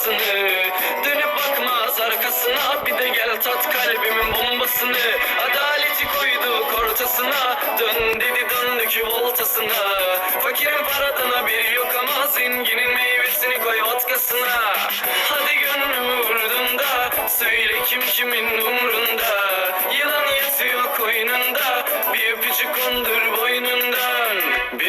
bombasını. Dönüp bakmaz arkasına bir de gel tat kalbimin bombasını. Adaleti koyduk ortasına Dön dedi döndük voltasına Fakirin paradan haberi yok ama zenginin meyvesini koy vatkasına Hadi gönlümü vurdun da söyle kim kimin umrunda. Yılan yatıyor koynunda bir öpücük kondur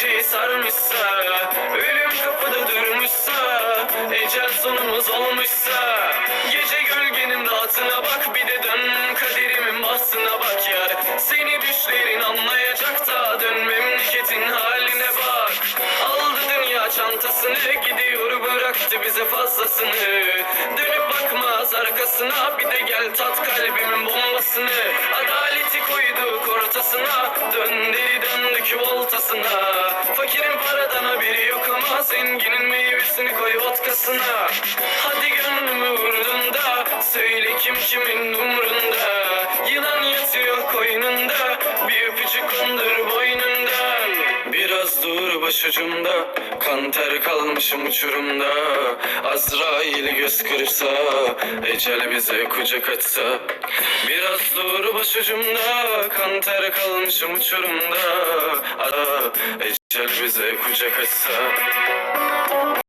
geceyi sarmışsa Ölüm kapıda durmuşsa Ecel sonumuz olmuşsa Gece gölgenin rahatına bak Bir de dön kaderimin bahtına bak yar Seni düşlerin anlayacak da Dön memleketin haline bak. Aldı dünya çantasını Gidiyor bıraktı bize fazlasını. Dönüp bakmaz arkasına Bir de gel tat kalbimin bombasını. Adaleti koyduk ortasına Dön deli döndük voltasına Fakirin paradan haberi yok ama Zenginin meyvesini koy vodkasına. Hadi gönlümü vurdun da Söyle kim kimin umrunda. Yılan yatıyor koynunda Bir öpücük kondur boynundan Biraz dur başucumda Kan ter kalmışım uçurumda. Azrail göz kırpsa Ecel bize kucak açsa Biraz dur başucumda Kan ter kalmışım uçurumda. Ecel bize kucak